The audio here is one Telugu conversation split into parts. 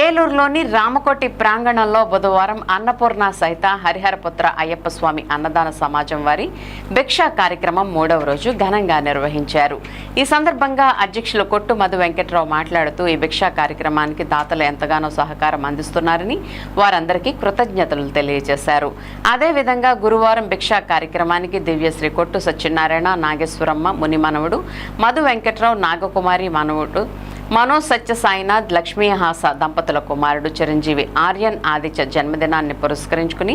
ఏలూరులోని రామకోటి ప్రాంగణంలో బుధవారం అన్నపూర్ణ సహిత హరిహరపుత్ర అయ్యప్ప స్వామి అన్నదాన సమాజం వారి భిక్షా కార్యక్రమం మూడవ రోజు ఘనంగా నిర్వహించారు. ఈ సందర్భంగా అధ్యక్షులు కొట్టు మధు వెంకట్రావు మాట్లాడుతూ ఈ భిక్షా కార్యక్రమానికి దాతలు ఎంతగానో సహకారం అందిస్తున్నారని వారందరికీ కృతజ్ఞతలు తెలియజేశారు. అదేవిధంగా గురువారం భిక్షా కార్యక్రమానికి దివ్యశ్రీ కొట్టు సత్యనారాయణ నాగేశ్వరమ్మ ముని మనవుడు మధు వెంకట్రావు నాగకుమారి మనవుడు మనో సత్య సాయినాథ్ లక్ష్మీహాస దంపతుల కుమారుడు చిరంజీవి ఆర్యన్ ఆదిత్య జన్మదినాన్ని పురస్కరించుకుని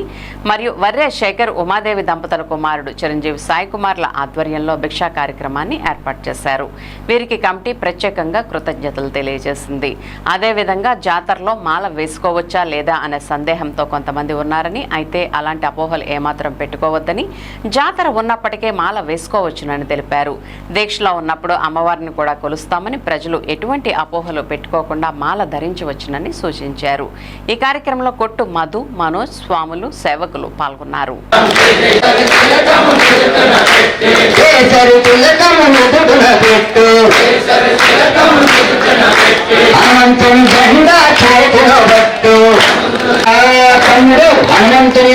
మరియు వర్య శేఖర్ ఉమాదేవి దంపతుల కుమారుడు చిరంజీవి సాయి కుమార్ల ఆధ్వర్యంలో భిక్షా కార్యక్రమాన్ని ఏర్పాటు చేశారు. వీరికి కమిటీ ప్రత్యేకంగా కృతజ్ఞతలు తెలియజేసింది. అదేవిధంగా జాతరలో మాల వేసుకోవచ్చా లేదా అనే సందేహంతో కొంతమంది ఉన్నారని అయితే అలాంటి అపోహలు ఏమాత్రం పెట్టుకోవద్దని జాతర ఉన్నప్పటికే మాల వేసుకోవచ్చునని తెలిపారు. దీక్షలో ఉన్నప్పుడు అమ్మవారిని కూడా కొలుస్తామని ప్రజలు ఎటువంటి అపోహలు పెట్టుకోకుండా మాల ధరించవచ్చునని సూచించారు. ఈ కార్యక్రమంలో కొట్టు మధు మనోజ్ స్వాములు సేవకులు పాల్గొన్నారు. అనంతుని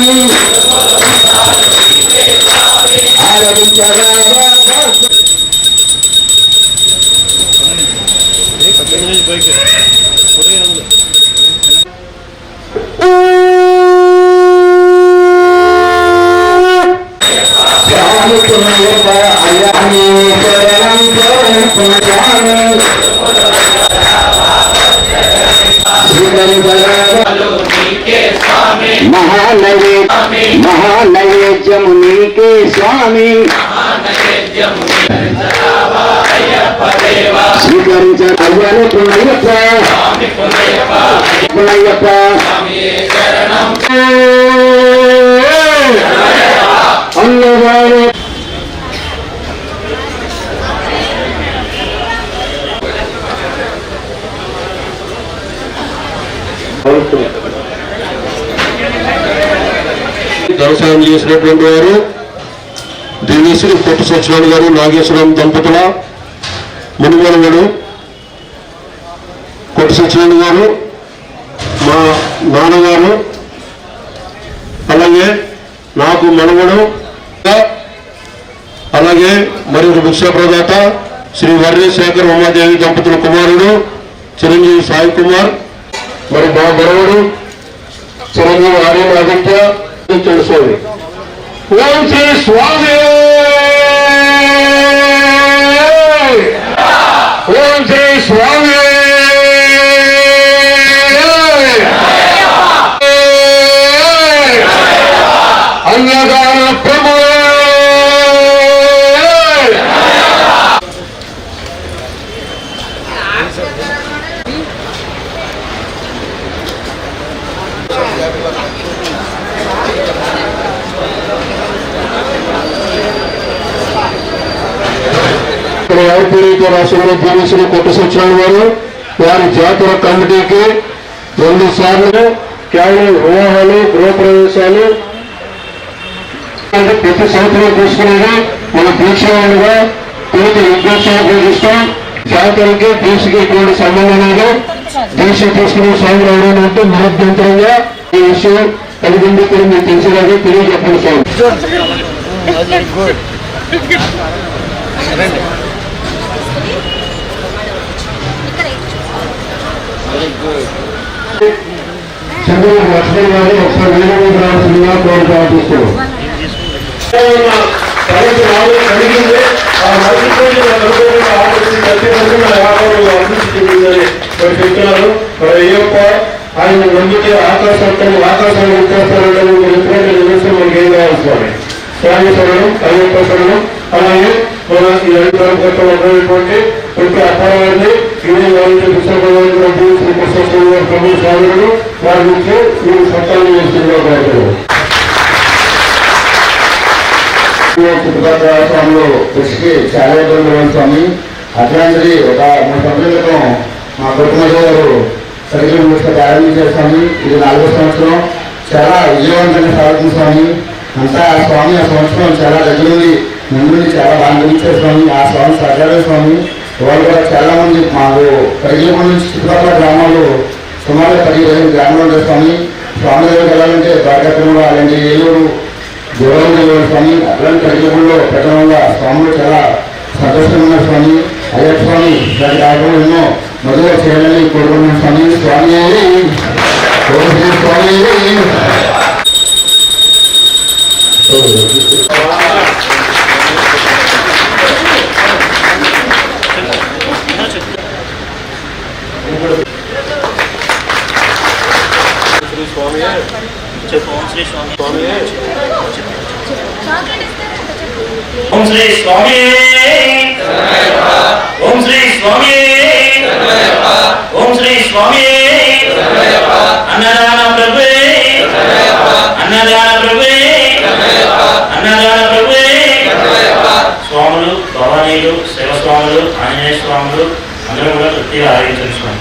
Amém. మహానవే మహానైవేద్యము నీకే స్వామి స్వీకరించారు పుణయ్యప్ప పుణయ్యప్ప అన్నగారు వ్యవసాయం చేసినటువంటి వారు దేవేశ్వరి పొట్టి సత్యనారాయణ గారు నాగేశ్వరం దంపతుల మునిగొనగడు పొట్టి సత్యనారాయణ గారు మా నాన్నగారు అలాగే నాకు మనవడు అలాగే మరి ఒక భిక్షా ప్రదాత శ్రీ వర్రి శేఖర్ ఉమాదేవి దంపతుల కుమారుడు చిరంజీవి సాయి కుమార్ మరి మా మనవడు చిరంజీవి ఆర్యన్ ఆదిత్య స్వామి ఓం శ్రీ స్వామి ఓం శ్రీ స్వామి అన్నదాన ప్రభు ఇక్కడ ఐపీడీతో రాష్ట్రంలో జీవించిన కొత్త సంవత్సరాల వారు వారి జాతర కమిటీకి రెండు సార్లు కేవలం వివాహాలు గృహప్రవేశాలు అంటే ప్రతి సంవత్సరం తీసుకునేది మన దీక్షగా తిరిగి ఉద్దేశాలు పూజిస్తాం జాతరకి దీక్షకి ఎటువంటి సంబంధం లేదు. దీక్ష తీసుకునే స్వామి రావడం అంటే నిరభ్యంతరంగా ఈ విషయం కలిగింది కూడా మీకు తెలిసినది తెలియజెప్పండి స్వామి. చంద్రుడు లక్ష్మణ్ గారు ఒకసారి వేరే రావాల్సిందిగా కోరి ప్రార్థిస్తున్నాం ఆ ఆయన నమ్మితే ఆకాశం ఆకాశంలో ఉత్తరాలు ఎప్పుడైతే నిమిషం మనకి ఏం కావాలి స్వామి స్వామి శరణం అయ్యప్ప శరణం అలాగే మన ఈ అధికారం కోసం ఉన్నటువంటి ప్రతి అప్పారాన్ని ఇదే వాళ్ళకి శ్రీ ప్రభు వారి నుంచి చుట్టుపక్కల స్వామిలో కృషికి చాలా ఇబ్బంది స్వామి అట్లాంటిది ఒక మూడు సంవత్సరాల క్రితం మా కుటుంబ గారు సరిగ్గా మూడు ప్రారంభించారు స్వామి ఇది నాలుగో సంవత్సరం చాలా విజయవంతంగా సాగుతుంది స్వామి అంతా ఆ స్వామి ఆ సంవత్సరం చాలా దగ్గర ముందు చాలా బాగా నిర్మించారు స్వామి ఆ స్వామి సర్గారు స్వామి వాళ్ళు కూడా చాలా మంది మాకు పరిగెల నుంచి చుట్టుపక్కల గ్రామాలు సుమారు పది ఇరవై గ్రామాలు ఉంటాయి స్వామి. స్వామి దగ్గరికి వెళ్ళాలంటే బాగా అలాంటి ఏలూరు దూరం వెళ్ళారు స్వామి. అలాంటి పరిగెలలో ప్రధానంగా స్వాములు చాలా సంతోషంగా స్వామి. అయ్యప్ప స్వామి దాని కాకుండా ఎన్నో మొదలు చేయాలని కోరుకుంటున్నాం స్వామి. స్వామి స్వామి. స్వామి ఓం శ్రీ స్వామి ఓం శ్రీ స్వామి ఓం శ్రీ స్వామి అన్నదాన ప్రభే అన్నదాన ప్రభువే అన్నదాన ప్రభే స్వాములు భవానీలు శివస్వాములు ఆంజనేయ స్వాములు అందరూ కూడా తృప్తిగా ఆరాధించండి స్వామి.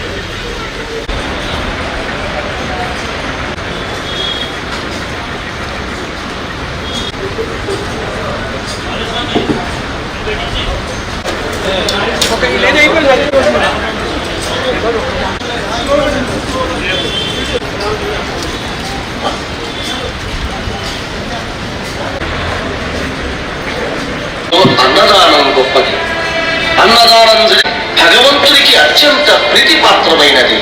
అన్నదానం గొప్పది అన్నదానం జరి- భగవంతుడికి అత్యంత ప్రీతిపాత్రమైనది